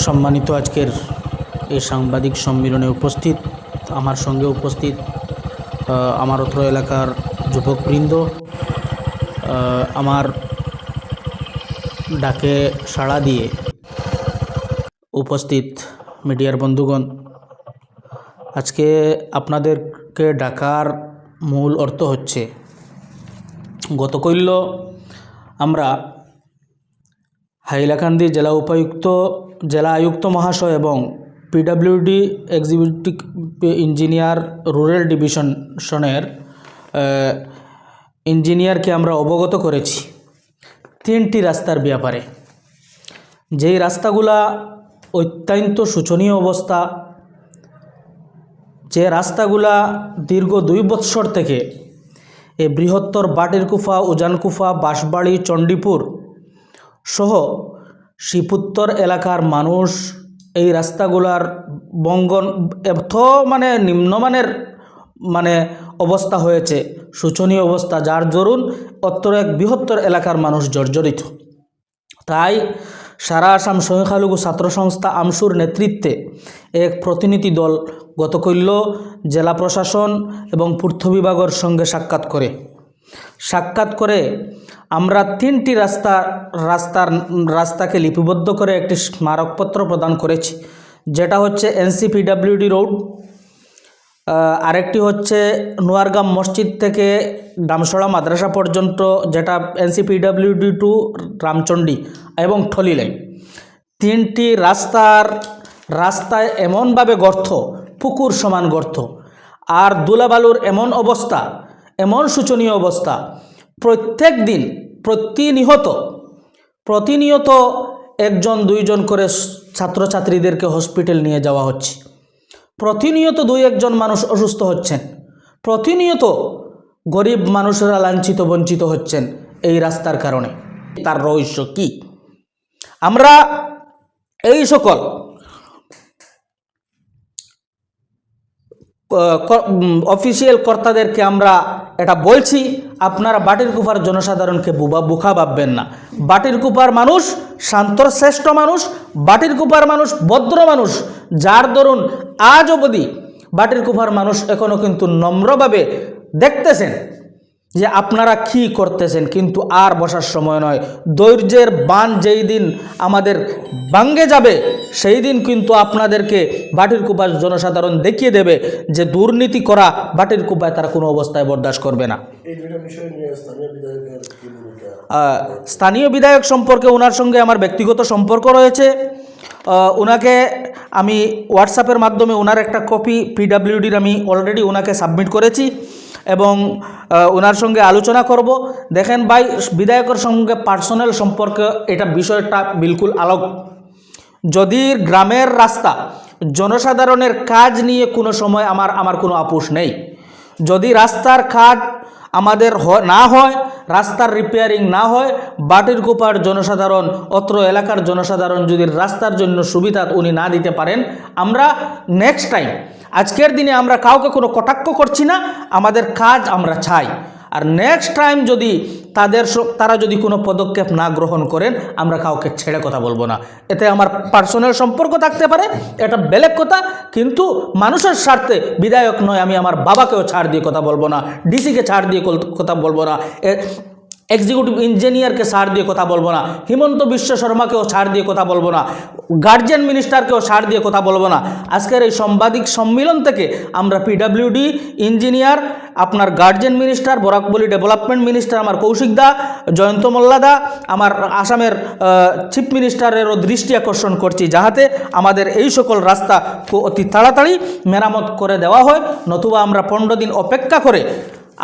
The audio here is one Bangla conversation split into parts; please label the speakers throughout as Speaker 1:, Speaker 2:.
Speaker 1: সম্মানিত আজকের এই সাংবাদিক সম্মেলনে উপস্থিত, আমার সঙ্গে উপস্থিত আমার অত্র এলাকার যুবকবৃন্দ আমার ডাকে সাড়া দিয়ে উপস্থিত মিডিয়ার বন্ধুগণ। আজকে আপনাদেরকে ডাকার মূল অর্থ হচ্ছে গতকৈল্য আমরা হাইলাকান্দি জেলা উপায়ুক্ত জেলা আয়ুক্ত মহাশয় এবং পিডাব্লিউডি এক্সিকিউটিভ ইঞ্জিনিয়ার রুরাল ডিভিশনের ইঞ্জিনিয়ারকে আমরা অবগত করেছি তিনটি রাস্তার ব্যাপারে। যেই রাস্তাগুলা অত্যন্ত শোচনীয় অবস্থা, যে রাস্তাগুলা দীর্ঘ দুই বৎসর থেকে এই বৃহত্তর বাটিরকুফা, উজানকুফা, বাঁশবাড়ি, চণ্ডীপুর সহ শিপুত্তর এলাকার মানুষ এই রাস্তাগুলার বঙ্গন এত মানে নিম্নমানের মানে অবস্থা হয়েছে, শোচনীয় অবস্থা, যার দরুন অত্র এক বৃহত্তর এলাকার মানুষ জর্জরিত। তাই সারা আসাম সংখ্যালঘু ছাত্র সংস্থা আমসুর নেতৃত্বে এক প্রতিনিধি দল গতকৈল্য জেলা প্রশাসন এবং পূর্ত বিভাগের সঙ্গে সাক্ষাৎ করে। সাক্ষাৎ করে আমরা তিনটি রাস্তা, রাস্তার, রাস্তাকে লিপিবদ্ধ করে একটি স্মারকপত্র প্রদান করেছি। যেটা হচ্ছে এনসিপিডাব্লিউডি রোড। আরেকটি হচ্ছে নোয়ারগাম মসজিদ থেকে ডামসড়া মাদ্রাসা পর্যন্ত, যেটা এনসিপিডাব্লিউডি টু রামচণ্ডী এবং ঠলি লাইন। তিনটি রাস্তার, রাস্তায় এমনভাবে গর্ত, পুকুর সমান গর্ত। আর দুলাবালুর এমন অবস্থা এমন শোচনীয় অবস্থা। প্রত্যেক দিন প্রতিনিহত, প্রতিনিয়ত একজন, দুইজন করে ছাত্রছাত্রীদেরকে হসপিটাল নিয়ে যাওয়া হচ্ছে। প্রতিনিয়ত দুই একজন মানুষ অসুস্থ হচ্ছেন। প্রতিনিয়ত গরিব মানুষেরা লাঞ্ছিত, বঞ্চিত হচ্ছেন এই রাস্তার কারণে। তার রহস্য কি? আমরা এই সকল অফিসিয়াল কর্তাদেরকে আমরা এটা বলছি, আপনারা বাটির কুপার জনসাধারণকে বুবা, বুখা ভাববেন না। বাটির কুপার মানুষ শান্তর শ্রেষ্ঠ মানুষ, বাটির কুপার মানুষ ভদ্র মানুষ, যার দরুন আজ অবধি বাটির কুপার মানুষ এখনও কিন্তু নম্রভাবে দেখতেছেন। যে আপনারা কি করতেছেন কিন্তু আর বসার সময় নয়। ধৈর্যের বান যেই দিন আমাদের বাঙ্গে যাবে সেই দিন কিন্তু আপনাদেরকে বাটির কুপার জনসাধারণ দেখিয়ে দেবে যে দুর্নীতি করা বাটির কুপায় তারা কোনো অবস্থায় বরদাস্ত করবে না।
Speaker 2: স্থানীয়
Speaker 1: বিধায়ক সম্পর্কে ওনার সঙ্গে আমার ব্যক্তিগত সম্পর্ক রয়েছে। ওনাকে আমি হোয়াটসঅ্যাপের মাধ্যমে ওনার একটা কপি পিডাব্লিউডির আমি অলরেডি ওনাকে সাবমিট করেছি। এবং ওনার সঙ্গে আলোচনা করব। দেখেন ভাই, বিধায়কের সঙ্গে পার্সোনাল সম্পর্ক, এটা বিষয়টা বিলকুল আলোক যদি গ্রামের রাস্তা, জনসাধারণের কাজ নিয়ে কোনো সময় আমার আমার কোনো আপোষ নেই। যদি রাস্তার কাজ আমাদের না হয়, রাস্তার রিপেয়ারিং না হয়, বাটির কুপার জনসাধারণ, অত্র এলাকার জনসাধারণ যদি রাস্তার জন্য সুবিধা উনি না দিতে পারেন, আমরা নেক্সট টাইম আজকের দিনে আমরা কাউকে কোনো কটাক্ষ করছি না, আমাদের কাজ আমরা চাই। আর নেক্সট টাইম যদি তাদের তারা যদি কোনো পদক্ষেপ না গ্রহণ করেন, আমরা কাউকে ছেড়ে কথা বলব না। এতে আমার পার্সোনাল সম্পর্ক থাকতে পারে, এটা বেলেগ কথা, কিন্তু মানুষের স্বার্থে বিধায়ক নয়, আমি আমার বাবাকেও ছাড় দিয়ে কথা বলব না ডিসিকে ছাড় দিয়ে কথা বলব না। এক্সিকিউটিভ ইঞ্জিনিয়ারকে ছাড় দিয়ে কথা বলব না, হিমন্ত বিশ্ব শর্মাকেও ছাড় দিয়ে কথা বলব না গার্জিয়ান মিনিস্টারকেও ছাড় দিয়ে কথা বলব না। আজকের এই সাংবাদিক সম্মেলন থেকে আমরা পিডাব্লিউডি ইঞ্জিনিয়ার আপনার guardian minister Barak valley development minister আমার কৌশিক দা, জয়ন্ত মোল্লা দা, আমার আসামের চিফ মিনিস্টারেরও দৃষ্টি আকর্ষণ করছি যাহাতে আমাদের এই সকল রাস্তা অতি তাড়াতাড়ি মেরামত করে দেওয়া হয়, নতুবা আমরা পনেরো দিন অপেক্ষা করে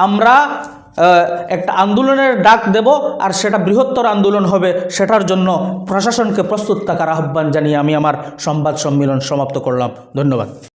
Speaker 1: আমরা একটা আন্দোলনের ডাক দেব আর সেটা বৃহত্তর আন্দোলন হবে, সেটার জন্য প্রশাসনকে প্রস্তুত থাকার আহ্বান জানিয়ে আমি আমার সংবাদ সম্মেলন সমাপ্ত করলাম। ধন্যবাদ।